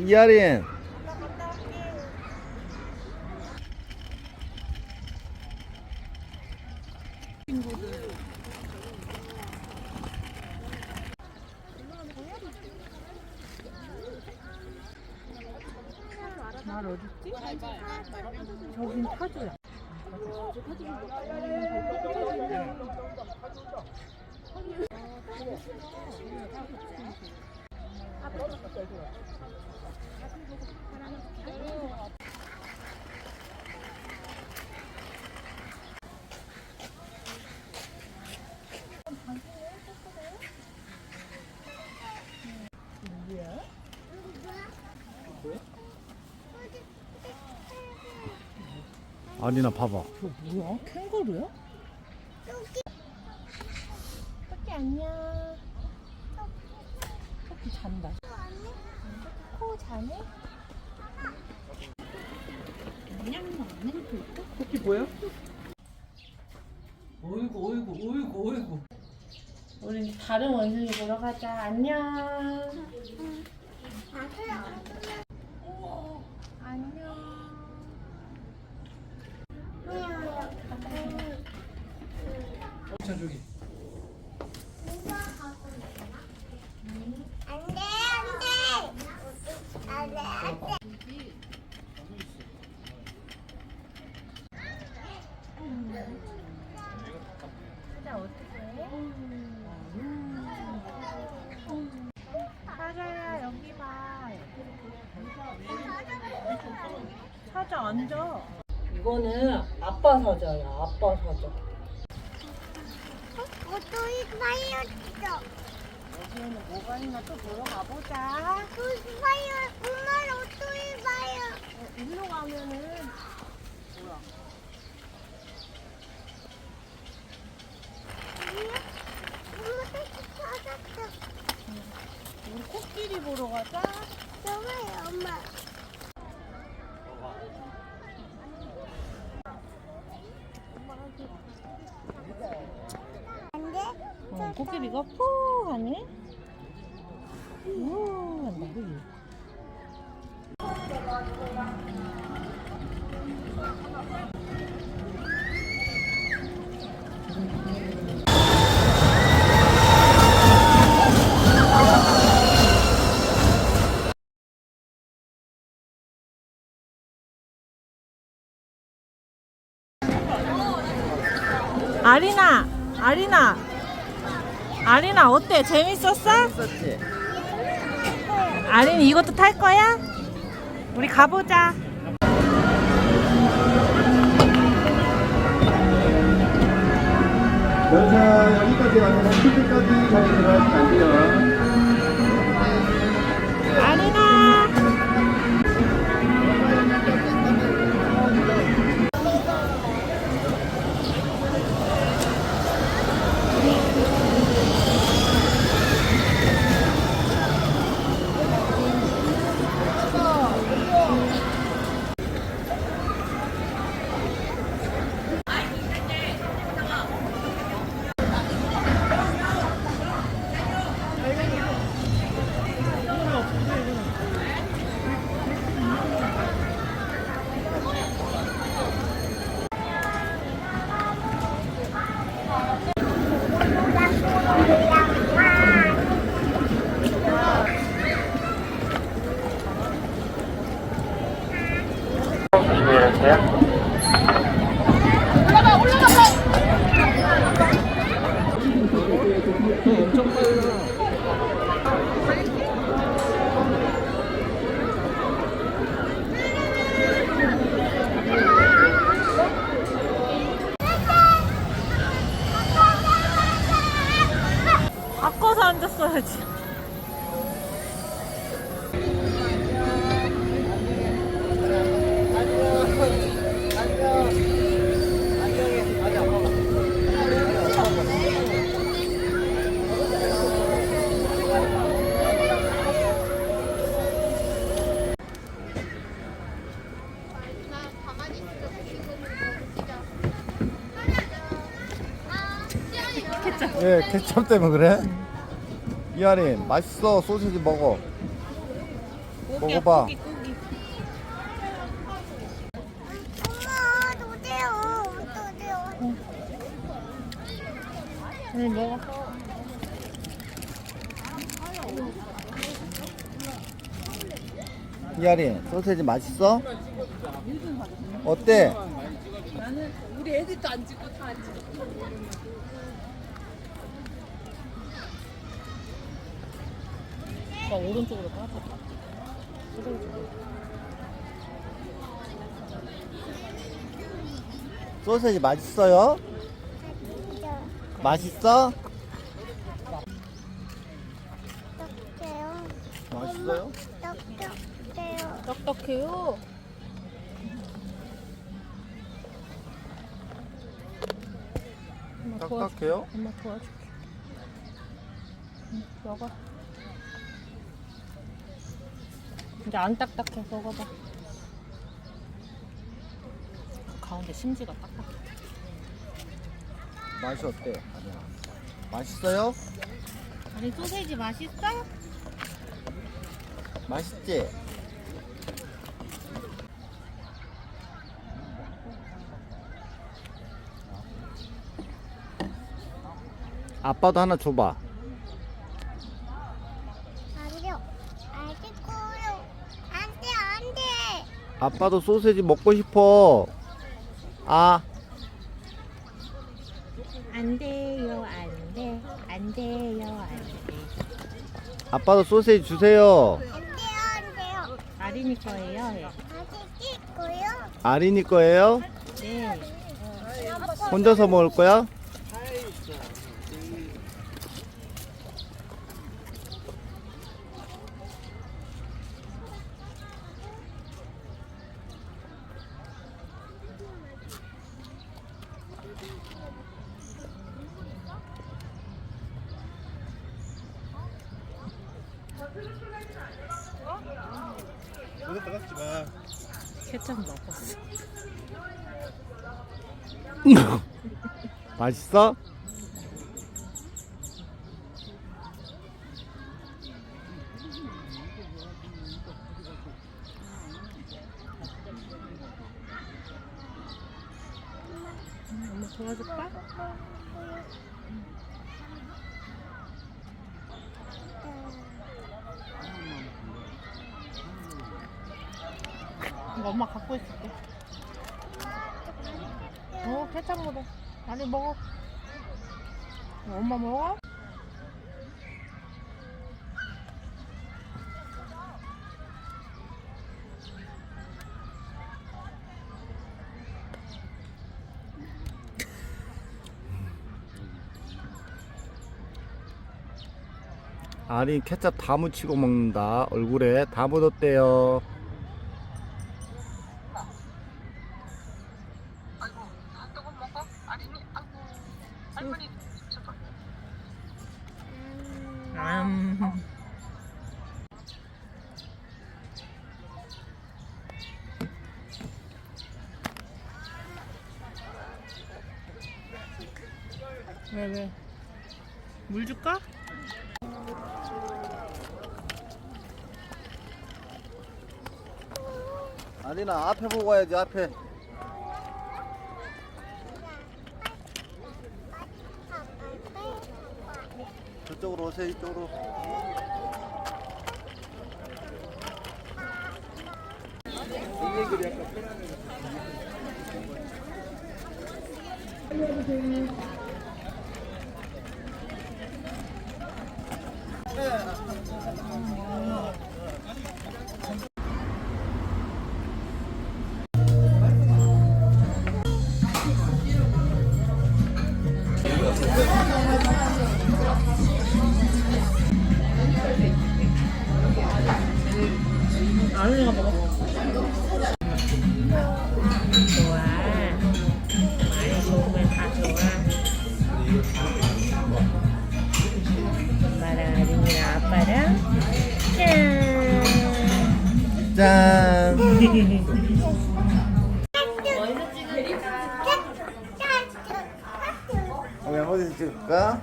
이하린 말 어딨지? 저긴 타조야. 아리나 봐봐 저 뭐야? 캥거루야? 토끼 안녕. 토끼 잔다. 코 자네? 토끼 보여? 어이구 어이구 어이구 어이구 우리 다른 원숭이 보러 가자. 안녕. 안녕. 자 저기 안돼 안돼 안돼 안돼 사자 어떻게 해? 사자야 여기 봐. 사자 앉아. 이거는 아빠 사자야. 아빠 사자. 오토이 파이어 여기에는 뭐가 있나 또 보러 가보자. 오토이 파이어 엄마 오토이 파이어 어, 일로 가면은 엄마 다시 찾았어 우리 코끼리 보러 가자. 저거요 엄마 안돼 어, 코끼리가 푸 하네. 우 한다 그지? 아리나, 아리나, 아리나 어때? 재밌었어? 썼지? 아린 이것도 탈 거야? 우리 가보자. 여기까지 들어가시면 안 돼요 Mm-hmm. 왜 케첩 때문에 그래? 이하린 맛있어 소시지 먹어 먹어봐 고기 고기. 엄마 도대요 도대요 아니 먹어. 이하린 소시지 맛있어? 어때? 나는 우리 애들도 안 찍고 다 안 찍고. 오빠 오른쪽으로 빠져. 소시지 맛있어요? 맛있어? 떡해요 맛있어요? 떡떡해요 딱딱해요. 엄마 도와줄게. 딱딱해요? 엄마 도와줄게. 응, 먹어. 근데 안 딱딱해, 먹어봐. 그 가운데 심지가 딱딱해. 맛이 어때? 아니야 맛있어요? 아니, 소세지 맛있어? 맛있지? 아빠도 하나 줘봐 안돼요 알겠고요 안돼 안돼 아빠도 소세지 먹고 싶어 아 안 돼요, 안 돼. 안 돼요, 안 돼. 아빠도 소세지 주세요 안 돼요 안 돼요 아린이 거예요. 예. 맛있고요 아린이 거예요? 네. 혼자서 먹을 거야? 케첩 먹었어. 맛있어? 엄마 도와줄까? 엄마 갖고 있을게. 어, 케첩 먹어. 많이 먹어. 엄마 먹어? 아린 케첩 다 묻히고 먹는다 얼굴에 다 묻었대요 음. 왜 왜? 물 줄까? 아린아 앞에 보고 와야지 앞에 저쪽으로 오세요 이쪽으로. 아 는이가 먹어. 좋아. 많이 좋으면 다 좋아. 엄마랑 아린이랑 아빠랑 짠. 짠 그럼 어디 찍을까?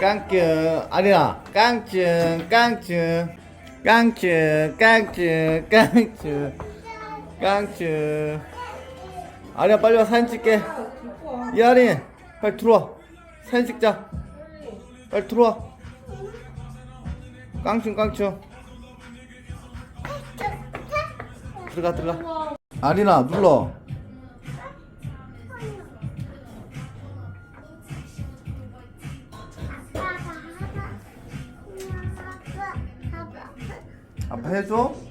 깡증 아니야 깡증 깡증 깡증 깡증 깡증 깡증 아니야 빨리 와 사진 찍게. 이하리 빨리 들어와. 사진 찍자. 빨리 들어와. 깡충 깡충 들어가 들어가. 아리나 눌러 해줘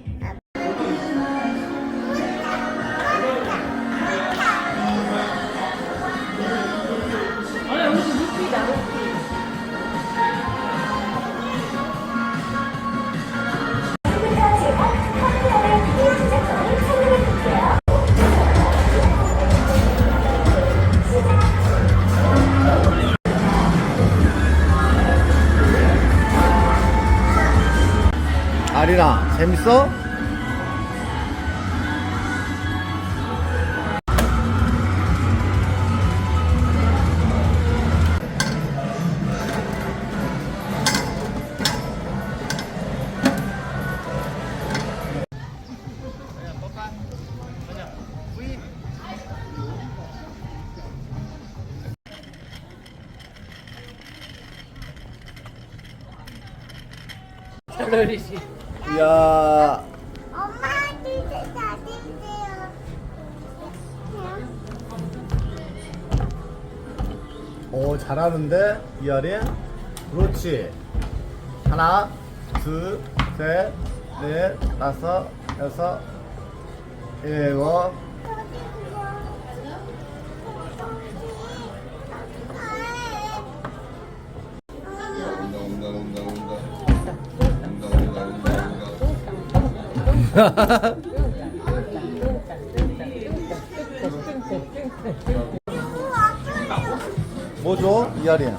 재밌어? Hello, Lizzie. 야 엄마한테 사진돼요. 오 잘하는데 이하리 그렇지 하나 둘셋넷 다섯 여섯 일곱 뭐죠 이하리 내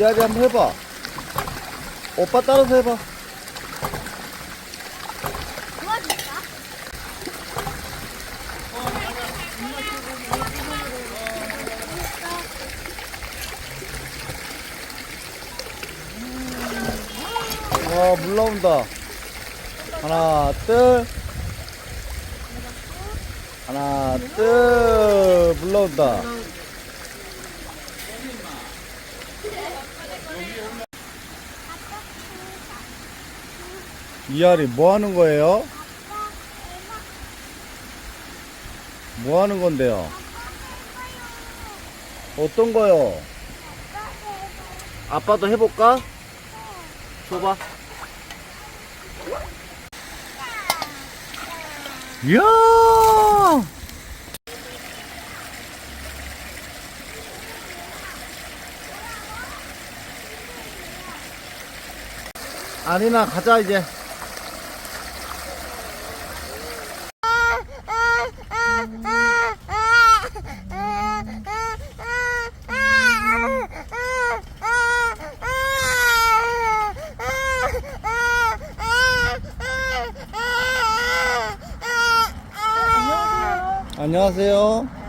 이하리 한번 해봐. 오빠 따라서 해봐. 도와줄까? 와 물 나온다. 하나 둘. 하나 둘 물 나온다 이하리 뭐 하는 거예요? 뭐 하는 건데요? 어떤 거요? 아빠도 해볼까? 줘봐. 이야! 아니나 가자 이제. 안녕하세요.